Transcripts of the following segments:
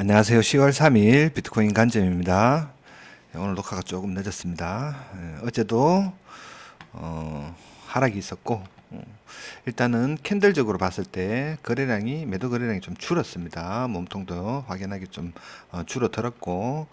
안녕하세요. 10월 3일 비트코인 관점입니다. 네, 오늘 녹화가 조금 늦었습니다. 예, 어제도 어, 하락이 있었고 어, 일단은 캔들적으로 봤을 때 거래량이 매도 거래량이 좀 줄었습니다. 몸통도 확연하게 좀 어, 줄어들었고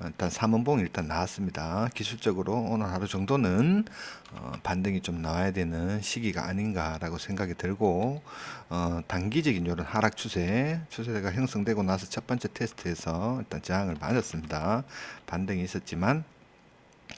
어, 일단 삼원봉 일단 나왔습니다. 기술적으로 오늘 하루 정도는 어, 반등이 좀 나와야 되는 시기가 아닌가라고 생각이 들고 어, 단기적인 이런 하락 추세 추세가 형성되고 나서 첫 번째 테스트에서 일단 저항을 맞았습니다. 반등이 있었지만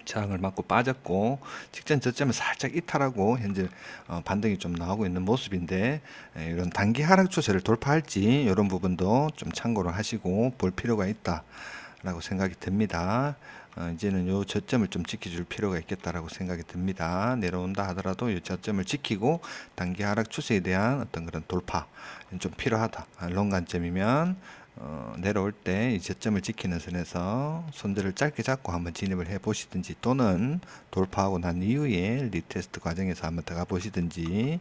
저항을 맞고 빠졌고 직전 저점을 살짝 이탈하고 현재 어, 반등이 좀 나오고 있는 모습인데 에, 이런 단기 하락 추세를 돌파할지 이런 부분도 좀 참고를 하시고 볼 필요가 있다라고 생각이 듭니다. 어, 이제는 요 저점을 좀 지켜줄 필요가 있겠다라고 생각이 듭니다. 내려온다 하더라도 이 저점을 지키고 단기 하락 추세에 대한 어떤 그런 돌파 좀 필요하다. 아, 롱 관점이면 어, 내려올 때 이 저점을 지키는 선에서 손들을 짧게 잡고 한번 진입을 해 보시든지 또는 돌파하고 난 이후에 리테스트 과정에서 한번 들어가 보시든지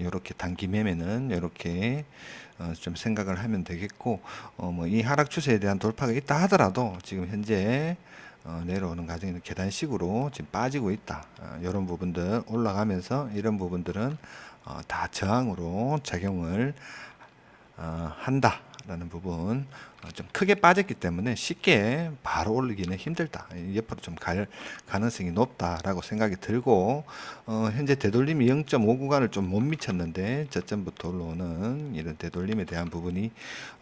이렇게 단기 매매는 이렇게 어, 좀 생각을 하면 되겠고 어, 뭐 이 하락 추세에 대한 돌파가 있다 하더라도 지금 현재 어, 내려오는 과정에는 계단식으로 지금 빠지고 있다. 어, 이런 부분들 올라가면서 이런 부분들은 어, 다 저항으로 작용을 어, 한다라는 부분 어, 좀 크게 빠졌기 때문에 쉽게 바로 올리기는 힘들다. 옆으로 좀 갈 가능성이 높다라고 생각이 들고 어, 현재 되돌림이 0.5 구간을 좀 못 미쳤는데 저점부터 올라오는 이런 되돌림에 대한 부분이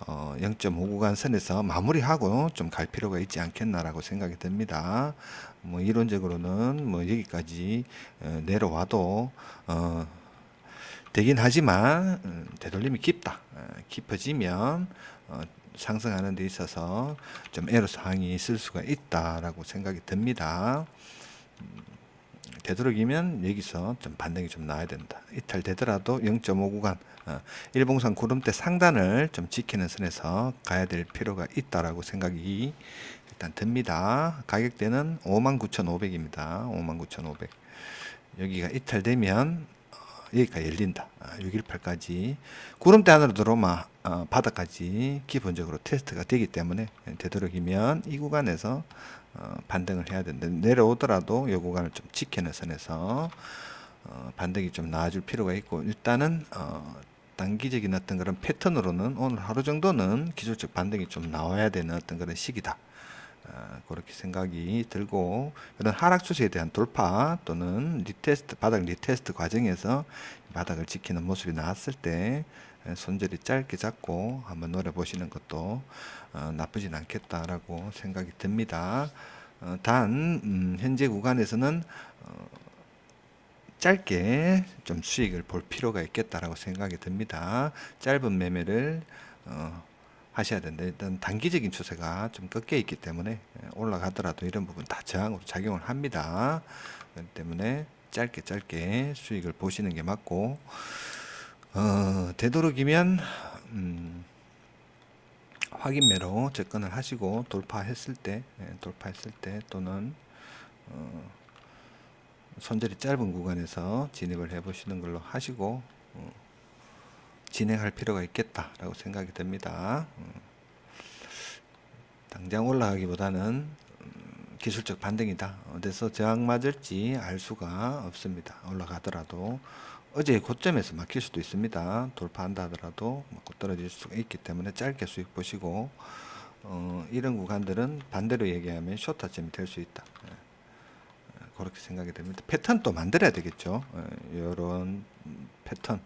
어, 0.5 구간 선에서 마무리하고 좀 갈 필요가 있지 않겠나라고 생각이 듭니다. 뭐 이론적으로는 뭐 여기까지 어, 내려와도 어, 되긴 하지만 음, 되돌림이 깊다. 어, 깊어지면 어, 상승하는 데 있어서 좀 애로 사항이 있을 수가 있다라고 생각이 듭니다. 음, 되도록이면 여기서 좀 반등이 좀 나와야 된다. 이탈되더라도 0.5 구간 어, 일봉상 구름대 상단을 좀 지키는 선에서 가야 될 필요가 있다라고 생각이 일단 듭니다. 가격대는 59,500입니다. 59,500. 여기가 이탈되면 어, 여기가 열린다. 아, 618까지 구름대 안으로 들어오면 어, 바닥까지 기본적으로 테스트가 되기 때문에 되도록이면 이 구간에서 어, 반등을 해야 된다. 내려오더라도 이 구간을 좀 지키는 선에서 어, 반등이 좀 나아질 필요가 있고 일단은 어, 단기적인 어떤 그런 패턴으로는 오늘 하루 정도는 기술적 반등이 좀 나와야 되는 어떤 그런 시기다. 아, 그렇게 생각이 들고 이런 하락 추세에 대한 돌파 또는 리테스트 바닥 리테스트 과정에서 바닥을 지키는 모습이 나왔을 때 에, 손절이 짧게 잡고 한번 노려 보시는 것도 어, 나쁘진 않겠다라고 생각이 듭니다. 어, 단 음, 현재 구간에서는 어, 짧게 좀 수익을 볼 필요가 있겠다라고 생각이 듭니다. 짧은 매매를 어, 하셔야 된다. 일단 단기적인 추세가 좀 꺾여 있기 때문에 예, 올라가더라도 이런 부분 다 저항으로 작용을 합니다. 그렇기 때문에 짧게 짧게 수익을 보시는 게 맞고 어, 되도록이면 음, 확인매로 접근을 하시고 돌파했을 때 예, 돌파했을 때 또는 어, 손절이 짧은 구간에서 진입을 해 보시는 걸로 하시고 어, 진행할 필요가 있겠다라고 생각이 됩니다. 음, 당장 올라가기보다는 음, 기술적 반등이다. 어디서 저항 맞을지 알 수가 없습니다. 올라가더라도 어제 고점에서 막힐 수도 있습니다. 돌파한다 하더라도 맞고 떨어질 수가 있기 때문에 짧게 수익 보시고 어, 이런 구간들은 반대로 얘기하면 쇼타점이 될 수 있다. 예. 어, 그렇게 생각이 됩니다. 패턴 또 만들어야 되겠죠. 이런 패턴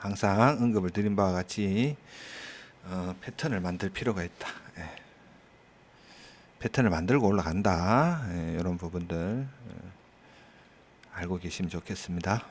항상 언급을 드린 바와 같이 어, 패턴을 만들 필요가 있다. 예. 패턴을 만들고 올라간다. 예, 이런 부분들 예, 알고 계시면 좋겠습니다.